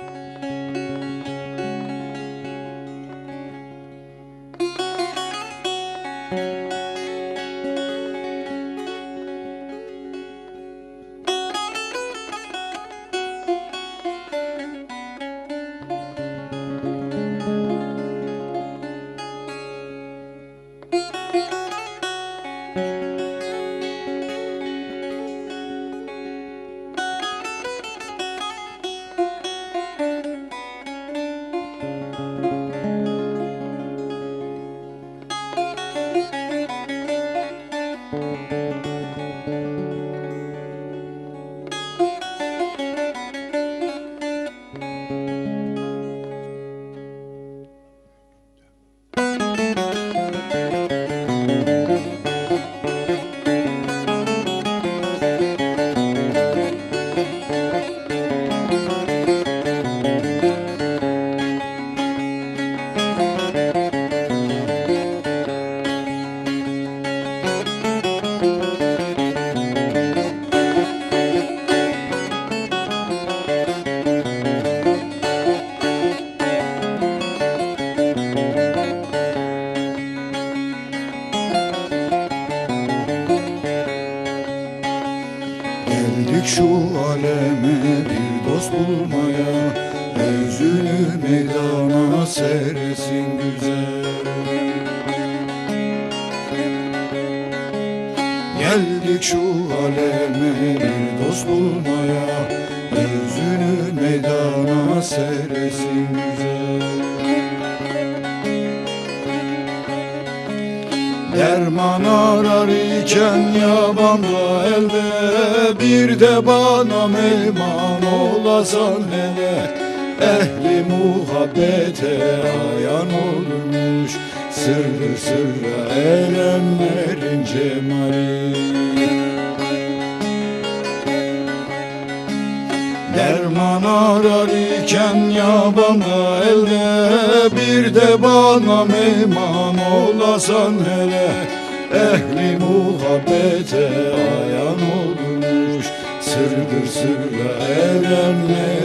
Geldik şu aleme bir dost bulmaya Özünü meydana sersin güzel. Geldik şu aleme bir dost bulmaya Özünü meydana sersin güzel Derman arar iken yabanda elde Bir de bana meyman olasan hele. Ehli muhabbete ayan olmuş Sırrı sırra erenlerin cemali. Derman arar iken yabana elde Bir de bana meyman olasan hele Ehli muhabbete ayan olmuş Sırdır sırra erenlerin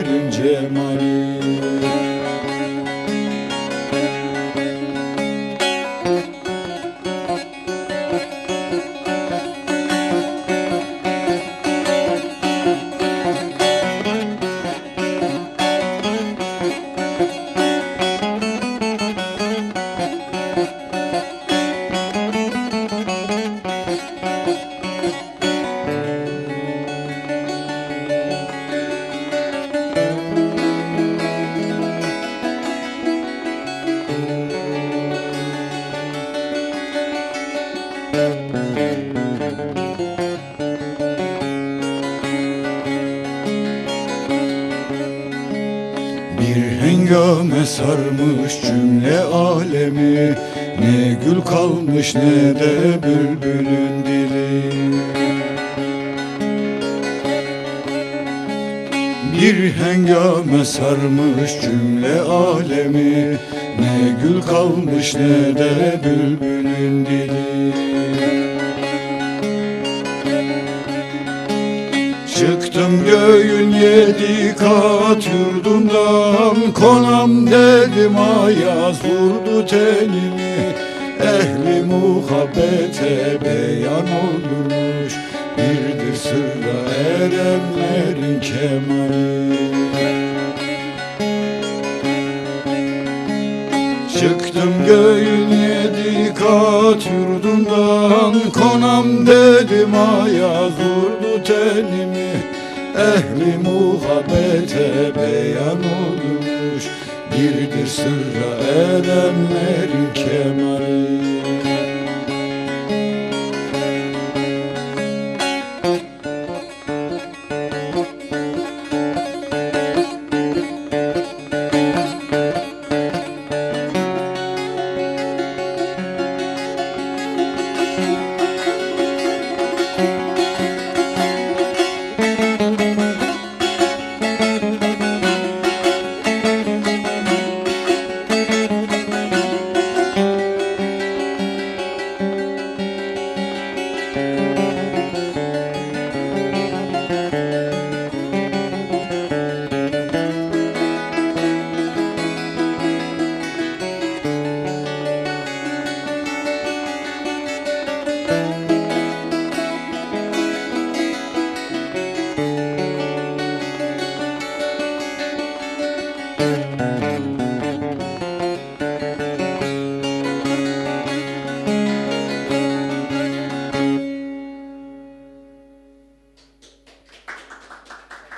Bir hengame sarmış cümle alemi. Ne gül kalmış ne de bülbülün dili. Bir hengame sarmış cümle alemi. Ne gül kalmış ne de bülbülün dili Çıktım göğün yedi kat yurdundan Konam dedim ayaz vurdu tenimi. Ehli muhabbete beyan olmuş Birdir sırra erenlerin kemali Çıktım göğün yedi kat yurdundan Konam dedim ayaz vurdu tenimi Ehli muhabbete beyan olmuş. Birdir sırra edenleri kemali